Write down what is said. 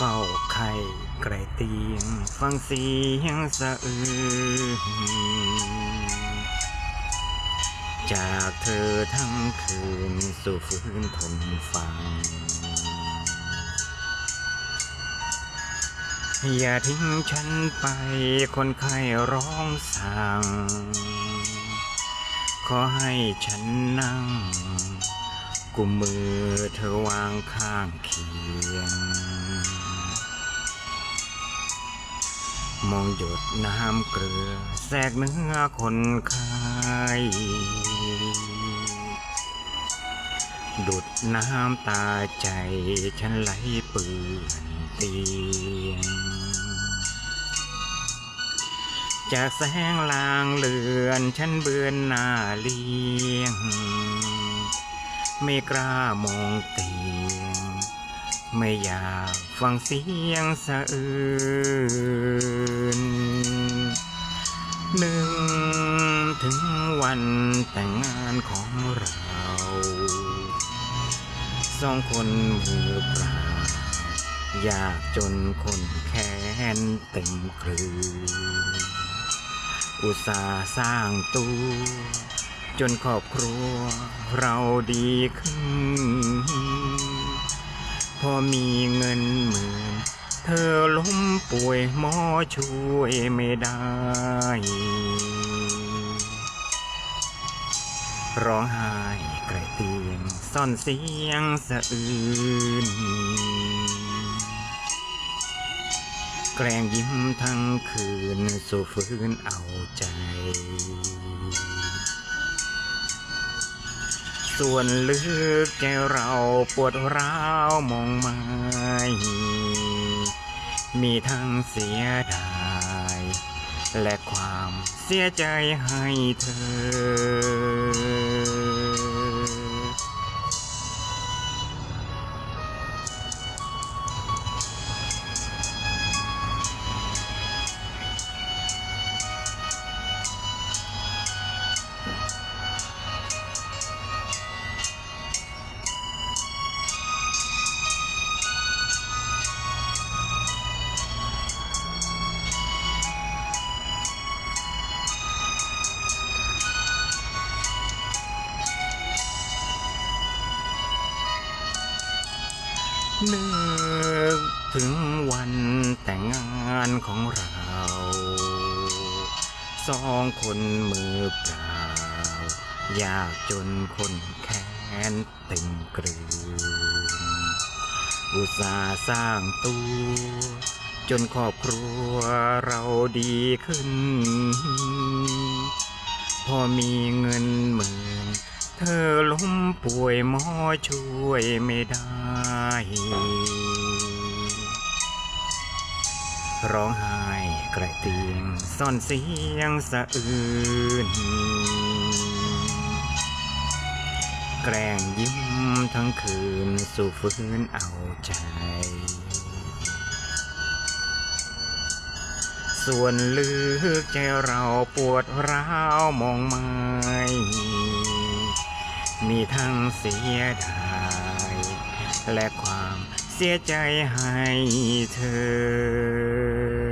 เฝ้าไข่ไกรเตียง ฟังเสียงสะอื้นจากเธอทั้งคืน สู่ฟื้นทนฟัง อย่าทิ้งฉันไปคนไข้ร้องสั่ง ขอให้ฉันนั่ง กุมมือเธอวางข้างเคียง มองหยดน้ำเกลือแทรกเนื้อคนไข้ดุดน้ำตาใจฉันไหลเปื้อนเตียง จากแสงลางเลือนฉันเบือนหน้าเลี้ยง ไม่กล้ามองเตียง ไม่อยากฟังเสียงสะอื้น ถึงวันแต่งงานของเราสองคนมือเปล่าอยากจนคนแค้นเต็มคลืนอุตสาห์สร้างตัว จนครอบครัวเราดีขึ้น พอมีเงินหมื่น เธอล้มป่วยหมอช่วยไม่ได้ ร้องไห้ไกลเตียงซ่อนเสียงสะอื้นแกล้งยิ้มทั้งคืนสู่ฟื้นเอาใจ ส่วนลึกใจเราปวดร้าวมองไม่ มีทั้งเสียดายและความเสียใจให้เธอ นึกถึงวันแต่งงานของเรา สองคนมือเปล่า ยากจนคนแค้นเต็มกลืนอุตสาห์สร้างตัวจนครอบครัวเราดีขึ้น พอมีเงินหมื่น เธอล้มป่วยหมอช่วยไม่ได้ ร้องไห้ไกลตีงซ่อนเสียงสะอื้นแกล้งยิ้มทั้งคืนสู่ฟื้นเอาใจ ส่วนลึกใจเราปวดร้าวมองไม่ มีทั้งเสียดาย และความเสียใจให้เธอ